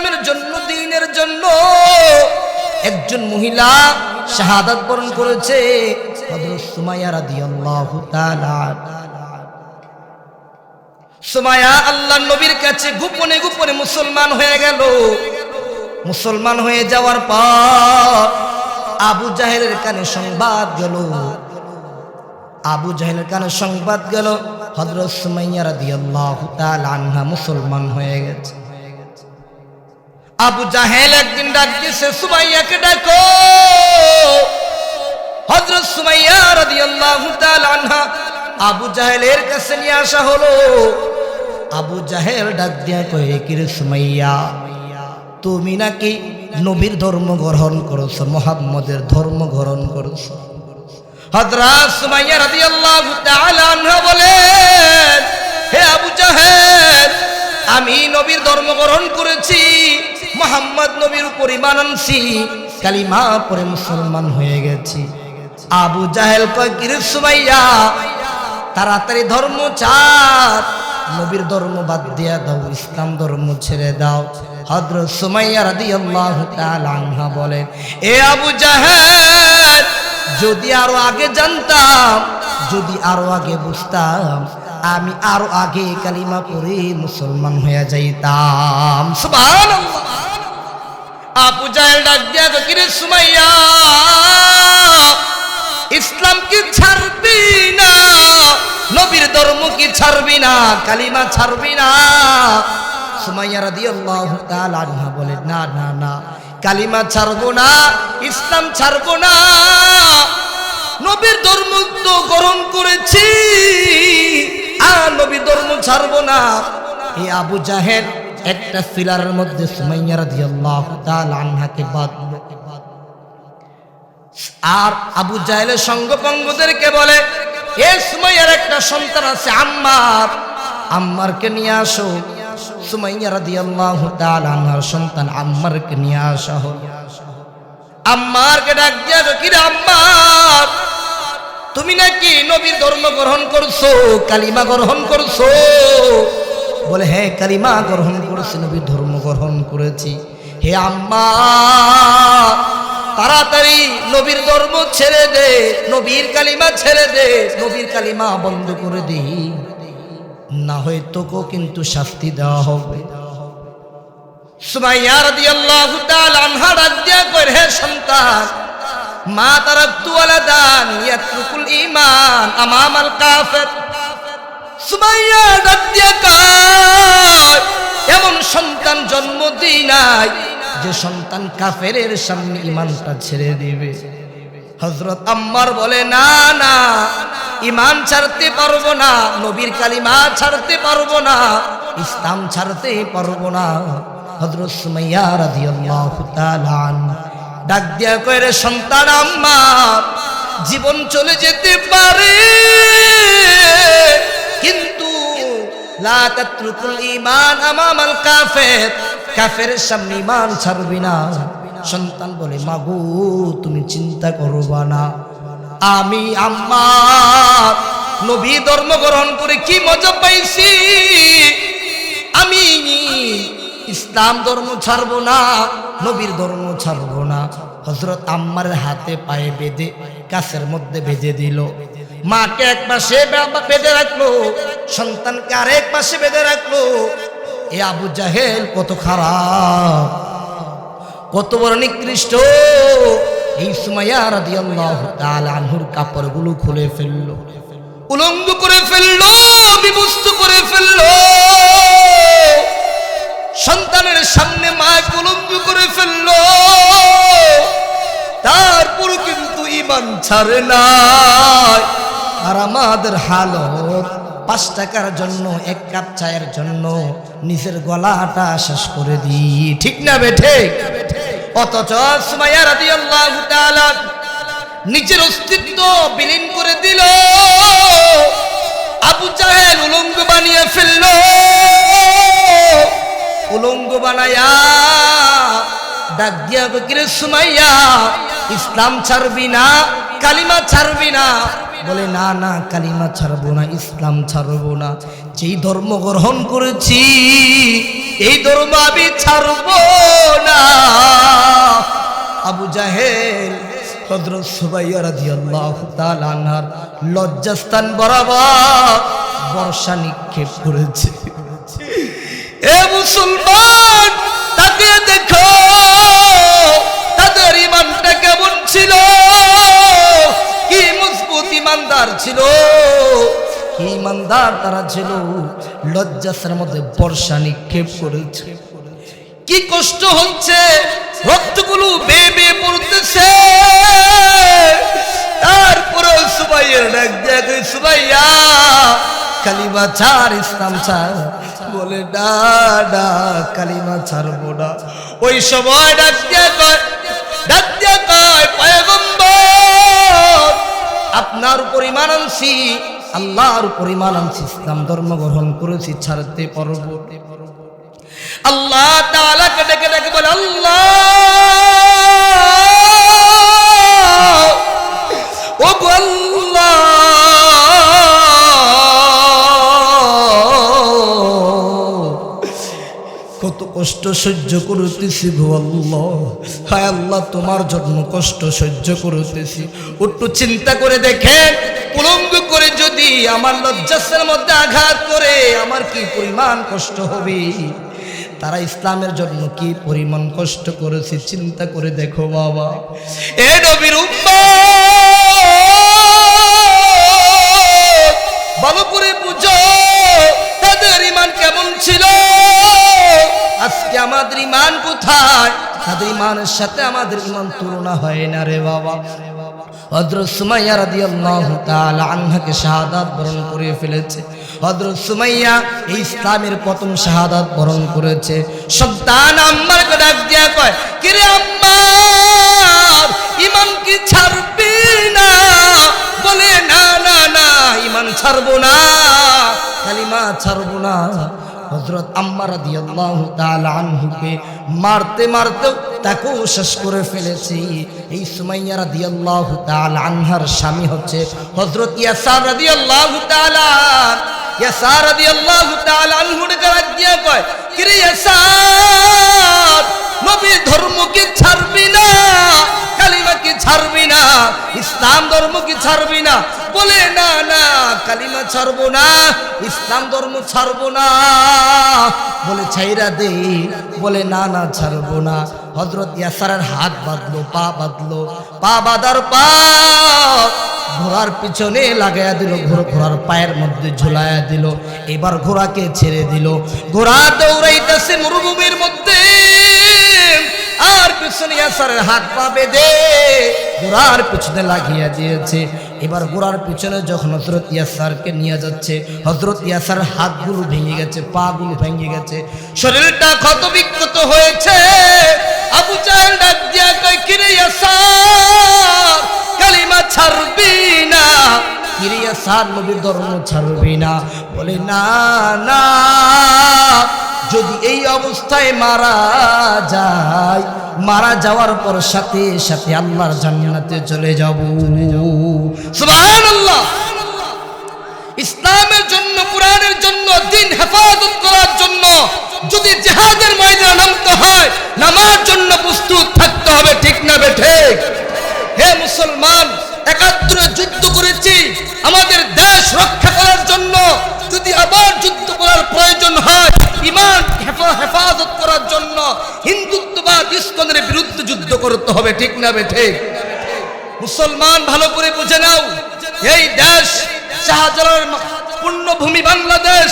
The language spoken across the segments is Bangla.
ইসলামের জন্য, দিনের জন্য একজন মহিলা শাহাদাত বরণ করেছে হযরত আল্লাহর নবীর কাছে গোপনে গোপনে মুসলমান হয়ে গেল। মুসলমান হয়ে যাওয়ার পর আবু জাহেলের কানে সংবাদ গেল। আবু জাহেলের কানে সংবাদ গেল, হযরত সুমাইয়া রাদিয়াল্লাহু তাআলা আনহা মুসলমান হয়ে গেছে। আবু জাহেল একদিন ডাক দিয়েছে, সুমাইয়াকে ডাকো। হযরত সুমাইয়া রাদিয়াল্লাহু তাআলা আনহা আবু জাহেলের কাছে নিয়ে আসা হলো। আবু জাহেল ডাক দিয়া কয়ে, কিরে সুমাইয়া, তুমি নাকি নবীর ধর্ম গ্রহণ করেছ, মোহাম্মদের ধর্ম গ্রহণ করেছ? হযরত সুমাইয়া রাদিয়াল্লাহু তাআলা আনহা বলেন হে আবু জাহেল, আমি নবীর ধর্ম গ্রহণ করেছি মোহাম্মদ নবীর উপর ঈমান আনছি, কালিমা পরে মুসলমান হয়ে গেছি। আবু জাহেল কয় সুমাইয়া, তাড়াতাড়ি ধর্ম চার নবীর ধর্ম বাদ দিয়া দাও, ইসলাম ধর্ম ছেড়ে দাও। হযরত সুমাইয়া রাদিয়াল্লাহু তাআলা আনহা বলেন এ আবু জাহেল, যদি আরও আগে জানতাম, যদি আরও আগে বুঝতাম, আমি আরও আগে কালিমা পড়ে মুসলমান হয়ে যাইতাম। সুবহানাল্লাহ। আবু জাহেল ডাক দিয়া তো, কিরে সুমাইয়া, ইসলাম কি ছাড়বি না? নবীর ধর্ম কি ছাড়বি না? কালিমা ছাড়বি না? সুমাইয়া রাদিয়াল্লাহু তাআলা আনহা বলে, না না না, কালিমা ছাড়বো না, ইসলাম ছাড়বো না। নবীর ধর্ম তো গরম করেছি, আর নবীর ধর্ম ছাড়বো না। এই আবু জাহেদ একটা ফিলারের মধ্যে সুমাইয়া রাদিয়াল্লাহু তাআলা আনহাকে বাঁধলো আর আবু জাহেলের সঙ্গপঙ্গদেরকে বলে, এ সুমাইয়ার একটা সন্তান আছে, আম্মার। আম্মারকে নিয়ে আসো। সুমাইয়া রাদিয়াল্লাহু তাআলা আনহার সন্তান আম্মারকে নিয়ে আসা হলো আম্মারকে ডাক দিয়া কি আম্মার, তুমি নাকি নবীর ধর্ম গ্রহণ করছ, কালিমা গ্রহণ করছ? বলে হ্যাঁ কালিমা গ্রহণ করেছি নবীর ধর্ম গ্রহণ করেছি। হে আম্মা, তাড়াতাড়ি নবীর ধর্ম ছেড়ে দে, নবীর কালিমা ছেড়ে দে, নবীর কালিমা বন্ধ করে দে। না হয় তোকেও কিন্তু শাস্তি দেওয়া হবে। সুমাইয়া রাদিয়াল্লাহু তাআলা আনহা ডাক দিয়া কয়, হে সন্তান, মা তারাকতু ওয়ালাদান ইয়াতরুকুল ঈমান আমামাল কাফির? সুমাইয়া ডাক দিয়া কয়, এমন সন্তান জন্ম দিই নাই যে সন্তান কাফেরের সামনে ইমানটা ছেড়ে দিবে। হজরত আম্মার বলে, না না ইমান ছাড়তে পারব না, নবীর কালিমা ছাড়তে পারব না, ইসলাম ছাড়তে পারব না। হজরত সুমাইয়া রাদিয়াল্লাহু তাআলা ডাক দিয়া কয়, রে সন্তান আম্মার জীবন চলে যেতে পারে কিন্তু, লা তাতরুকুল আমামাল কাফের কাফেরের সামনে ঈমান ছাড়বি না। সন্তান বলে, মাগো, তুমি চিন্তা করবা না। আমি আম্মার নবী ধর্ম গ্রহণ করে কি মজা পাইছি? আমি ইসলাম ধর্ম ছাড়বো না, নবীর ধর্ম ছাড়বো না। হজরত আম্মার হাতে পায়ে বেঁধে গাছের মধ্যে বেঁধে দিল। মাকে এক পাশে বেঁধে রাখল, সন্তানকে আরেক পাশে বেঁধে রাখল। এ আবু জাহেল কত খারাপ, কত বড় নিকৃষ্ট। এই সুমাইয়া রাদিয়াল্লাহু তাআলা আনহুর কাপড়গুলো খুলে ফেলল, উলঙ্গ করে ফেলল, বিবস্ত করে ফেলল। সন্তানের সামনে মা উলঙ্গ করে ফেলল। তারপর কিন্তু ইমান ছাড়ে নাই। আর আমাদের হালত পাঁচ টাকার জন্য, এক কাপ চায়ের জন্য নিজের গলাটা শেষ করে দিই। ঠিক না বেঠে অথচ সুমাইয়া নিজের অস্তিত্ব বিলীন করে দিল। আবু জাহেল উলঙ্গ বানিয়ে ফেলল। উলঙ্গ বানায়া ডাক দিয়া বকিরে সুমাইয়া, ইসলাম ছাড়বি না, কালিমা ছাড়বি না। বলে, না না, কালিমা ছাড়বো না, ইসলাম ছাড়বো না। যেই ধর্ম গ্রহণ করেছি, এই ধর্ম আমি ছাড়বো না। আবু জাহেল লজ্জাস্থান বরাবর বর্ষা নিক্ষেপ করেছে। এ মুসলমান ইমানদার ছিল। কি ইমানদার তারা ছিল? লজ্জাসের মধ্যে বর্ষা নিক্ষেপ করেছে। কি কষ্ট হচ্ছে রক্তগুলো বে বে পড়তেছে। তারপরে সুবাইয়ের ডাক কই সুবাইয়া, কালিমা ছাড়, ইসলাম ছাড়। বলে, না না, কালিমা ছাড়বো না। ওই সময় ডাক দিয়া ডাক দিয়া আপনার উপর ইমান আনছি, আল্লাহর উপর ইমান আনছি, ইসলাম ধর্ম গ্রহণ করেছি, ছাড়তে পর্ব। আল্লাহ তাআলাকে ডেকে ডেকে বলে, আল্লাহ! কত কষ্ট সহ্য করতেছি গো আল্লাহ। হায় আল্লাহ তোমার জন্য কষ্ট সহ্য করতেছি। একটু চিন্তা করে দেখেন উলঙ্গ করে যদি আমার লজ্জাসের মধ্যে আঘাত করে আমার কি পরিমাণ কষ্ট হবে? তারা ইসলামের জন্য কি পরিমাণ কষ্ট করেছে চিন্তা করে দেখো বাবা। এ নবীর উম্মত, তাদের ইমানের সাথে আমাদের ইমান তুলনা হয় না রে বাবা। ফেলেছে। সুমাইয়া ইসলামের প্রথম শাহাদাত বরণ করেছে। সন্তান আম্মার ডাক দিয়া কয়, কিরে আম্মার, ইমান কি ছাড়বি না? বলে, না না না, ইমান ছাড়বো না। কালিমা ছাড়বো না। হজরত আম্মার দিয়াল্লাহু আনহুকে মারতে মারতে তাকেও শেষ করে ফেলেছি। এই সুমাইয়া রাদিয়াল্লাহু তাআলা আনহার স্বামী হচ্ছে হজরত ইয়াসার রাদিয়াল্লাহু তাআলা। ইয়াসার রাদিয়াল্লাহু তাআলা আনহুর গায়ে দিয়া কয়, কিরে ইয়াসার, নবী ধর্ম কি ছাড়বি না কালিমা কি ছাড়বি না, ইসলাম ধর্ম কি ছাড়বি না বলে, না না, কালিমা ছাড়বো না, ইসলাম ধর্ম ছাড়বো না। বলে, ছাইরা দে। বলে, না না, ছাড়বো না। হজরত ইয়াসারের হাত বাঁধলো, পা বাঁধলো, পা বাঁধার পা ঘোড়ার পিছনে লাগাইয়া দিল, ঘোড়া, ঘোড়ার পায়ের মধ্যে ঝুলাইয়া দিল। এবার ঘোড়াকে ছেড়ে দিল। ঘোড়া দৌড়াইতেছে মরুভূমির মধ্যে। আর পিছনে ইয়াসারের হাত পা বেঁধে ঘোড়ার পিছনে লাগিয়ে দিয়েছে। এবার ঘোড়ার পিছনে যখন হজরত ইয়াসারকে নিয়ে যাচ্ছে হজরত ইয়াসার হাতগুলো ভেঙে গেছে পা গুলো ভেঙে গেছে। শরীরটা ক্ষত বিক্ষত হয়েছে। আবু চাল ডাক দিয়া কয়, কিরে ইয়াসার, কালিমা ছাড়বি না? কিরে ইয়াসার, নবীর ধর্ম ছাড়বি না? বলে, না না। যদি এই অবস্থায় মারা যায়, মারা যাওয়ার পর সাথে সাথে আল্লাহর জান্নাতে চলে যাব। সুবহানাল্লাহ। ইসলামের জন্য, কোরআনের জন্য, দিন হেফাজত করার জন্য যদি জেহাদের ময়দানে নামতে হয়, নামার জন্য প্রস্তুত থাকতে হবে, ঠিক না বেঠে হে মুসলমান, একাত্তরে যুদ্ধ করেছি, আমাদের দেশ রক্ষা করার জন্য যদি আবার যুদ্ধ করার প্রয়োজন হয় ইমান হেফা- হেফাজত করার জন্য হিন্দুত্ববাদ ইস্কনের বিরুদ্ধে যুদ্ধ করতে হবে ঠিক না বেঠে মুসলমান ভালো করে বুঝে নাও, এই দেশ শাহজালালের মা- পুণ্যভূমি বাংলাদেশ।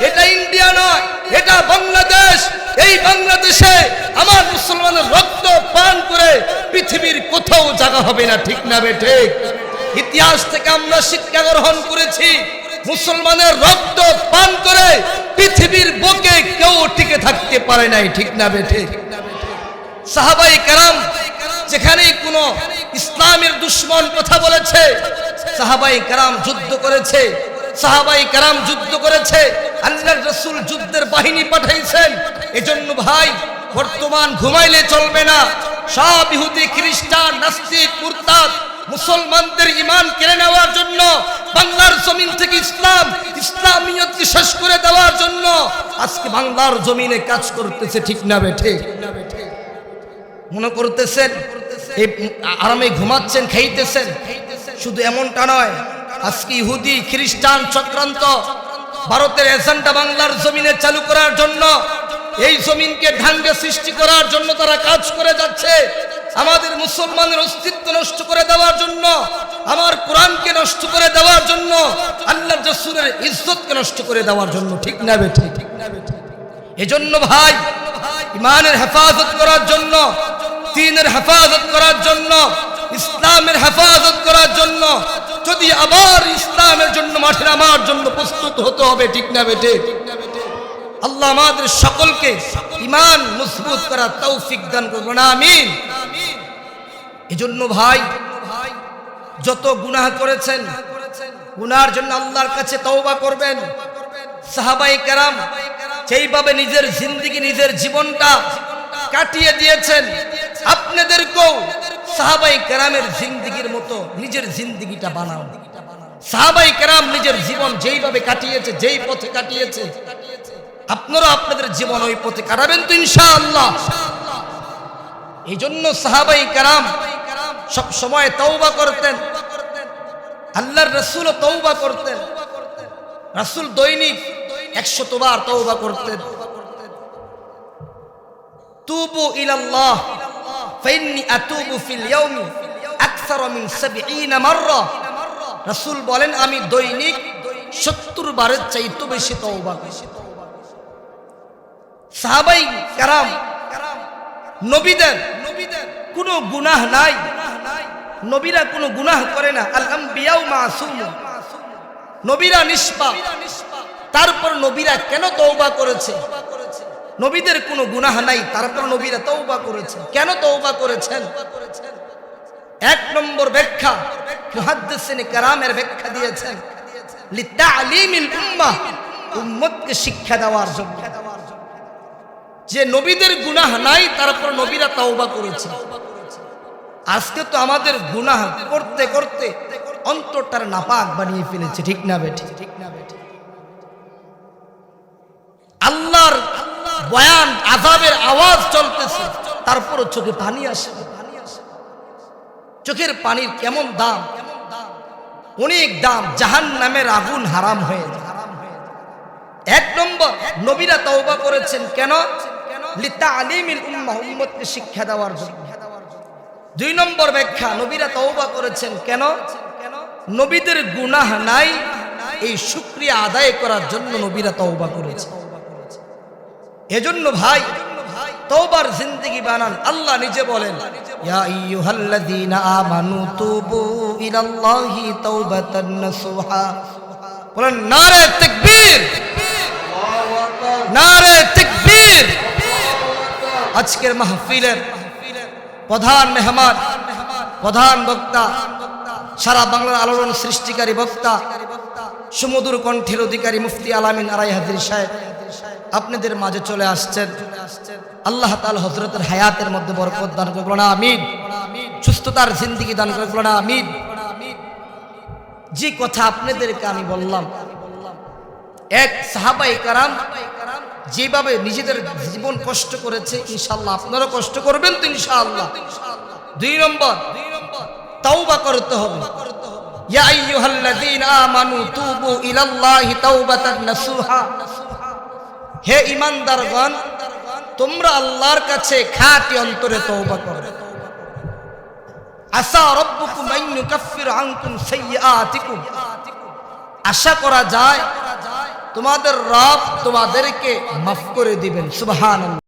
এটা ইন্ডিয়া নয়, এটা বাংলাদেশ। এই বাংলাদেশে আমার মুসলমানের রক্ত পান করে পৃথিবীর কোথাও জায়গা হবে না, ঠিক না বে ঠিক? ইতিহাস থেকে আমরা শিক্ষা গ্রহণ করেছি, মুসলমানের রক্ত পান করে পৃথিবীর বুকে কেউ টিকে থাকতে পারে নাই, ঠিক না বে ঠিক? সাহাবাই কারাম যেখানে কোনো ইসলামের দুশ্মন কথা বলেছে, সাহাবাই কারাম যুদ্ধ করেছে, সাহাবাই কারাম যুদ্ধ করেছে, আল্লাহর রসুল যুদ্ধের বাহিনী পাঠাইছেন। এজন্য ভাই, বর্তমান ঘুমাইলে চলবে না। সব ইহুদি, খ্রিস্টান, নাস্তিক, মুরতাদ, মুসলমানদের ইমান কেড়ে নেওয়ার জন্য, বাংলার জমিন থেকে ইসলাম ইসলামিয়তকে শেষ করে দেওয়ার জন্য আজকে বাংলার জমিনে কাজ করতেছে ঠিক না বেঠে মনে করতেছেন এই আরামে ঘুমাচ্ছেন, খাইতেছেন। শুধু এমনটা নয়, আজকে ইহুদি, খ্রিস্টান চক্রান্ত, ভারতের এজেন্ডা বাংলার জমিনে চালু করার জন্য, এই জমিনকে ঢাঙ্গে সৃষ্টি করার জন্য তারা কাজ করে যাচ্ছে। আমাদের মুসলমানের অস্তিত্ব নষ্ট করে দেওয়ার জন্য, আমার কোরআনকে নষ্ট করে দেওয়ার জন্য আল্লাহ রসুলের ইজ্জতকে নষ্ট করে দেওয়ার জন্য, ঠিক না বেঠে ঠিক? না বেঠে এজন্য ভাই, ইমানের হেফাজত করার জন্য দিনের হেফাজত করার জন্য, ইসলামের হেফাজত করার জন্য, যদি আবার ইসলামের জন্য মাঠে নামার জন্য প্রস্তুত হতে হবে, ঠিক না বেটে আল্লাহ আমাদের সকলকে ইমান মজবুত করার তৌফিক দান করব না আমিন। এজন্য ভাই, যত গুনাহ করেছেন, গুনার জন্য আল্লাহর কাছে তওবা করবেন। সাহাবাই কেরাম যেইভাবে নিজের জিন্দিগি, নিজের জীবনটা কাটিয়ে দিয়েছেন। আপনাদেরকেও সাহাবাই কেরামের জিন্দিগির মতো নিজের জিন্দিগিটা বানাও। সাহাবাই কেরাম নিজের জীবন যেইভাবে কাটিয়েছে, যেই পথে কাটিয়েছে, আপনারা আপনাদের জীবন ওই পথে কাটাবেন তো ইনশাআল্লাহ। এই জন্য সাহাবাই কেরাম সব সময় তৌবা করতেন। আল্লাহর রসুলও তৌবা করতেন। রাসুল দৈনিক একশতবার তৌবা করতেন। তুবু ইলাল্লাহ ফাইন্নি আতুবু ফিল ইয়াউমি আকসার মিন 70 মাররা রাসূল বলেন, আমি দৈনিক 70 বারের চাইতে বেশি তওবা করি। সাহাবাই নবীদের কোনো গুনাহ নাই। নবীরা কোনো গুনাহ করে না। আল আম্বিয়াউ মাসুম। নবীরা নিষ্পাপ। তারপর নবীরা কেন তওবা করেছে? নবীদের কোনো গুনাহ নাই, তারপর নবীরা তওবা করেছে কেন তওবা করেছেন? এক নম্বর ব্যাখ্যা মুহাদ্দিসিনে কারামের ব্যাখ্যা দিয়েছেন। লিতালিমিল উম্মাহ উম্মতকে শিক্ষা দেওয়ার জন্য। যে নবীদের গুনাহ নাই, তারপর নবীরা তওবা করেছে আজকে তো আমাদের গুনাহ করতে করতে অন্তরটার নাপাক বানিয়ে ফেলেছে ঠিক না বেঠি ঠিক না বেঠি? আল্লাহর বয়ান আজাবের আওয়াজ চলতেছে। তারপরও চোখে পানি আসে। চোখের পানির কেমন দাম? অনেক দাম। জাহান নামের আগুন হারাম হয়ে এক নম্বর, নবীরা তওবা করেছেন কেন? লিতা আলিমিল উম্মাহ, উম্মতকে শিক্ষা দেওয়ার জন্য। দুই নম্বর ব্যাখ্যা, নবীরা তওবা করেছেন কেন? নবীদের গুনাহ নাই, এই শুক্রিয়া আদায় করার জন্য নবীরা তওবা করেছে এজন্য ভাই, তওবার জিন্দেগি বানান। আল্লাহ নিজে বলেন আমানু নারে আজকের মাহফিলের প্রধান মেহমান, প্রধান বক্তা, সারা বাংলার আলোড়ন সৃষ্টিকারী বক্তা, সুমধুর কণ্ঠের অধিকারী মুফতি আলামিন আরাই হাজির সাহেব। আপনাদের মাঝে চলে আসছেন। আল্লাহ তাল হজরতের হায়াতের মধ্যে বরকত দান করে না আমিন। সুস্থতার জিন্দিগি দান করে না আমিন। যে কথা আপনাদেরকে আমি বললাম, এক সাহাবাই কারাম যেভাবে নিজেদের জীবন কষ্ট করেছে ইনশাল্লাহ আপনারা কষ্ট করবেন তো ইনশাআল্লাহ। দুই নম্বর, তাওবা করতে হবে। ইয়া আইয়ুহাল্লাযীনা আমানু তুবু ইলাল্লাহি তাওবাতান নাসুহা। হে ইমানদারগণ, তোমরা আল্লাহর কাছে খাটি অন্তরে তৌবা করো। আসা রব্বুকুম আন ইউকাফির আনকুম সাইয়্যাতিকুম। আশা করা যায়, তোমাদের রব তোমাদেরকে মাফ করে দিবেন, সুবহানাল্লাহ।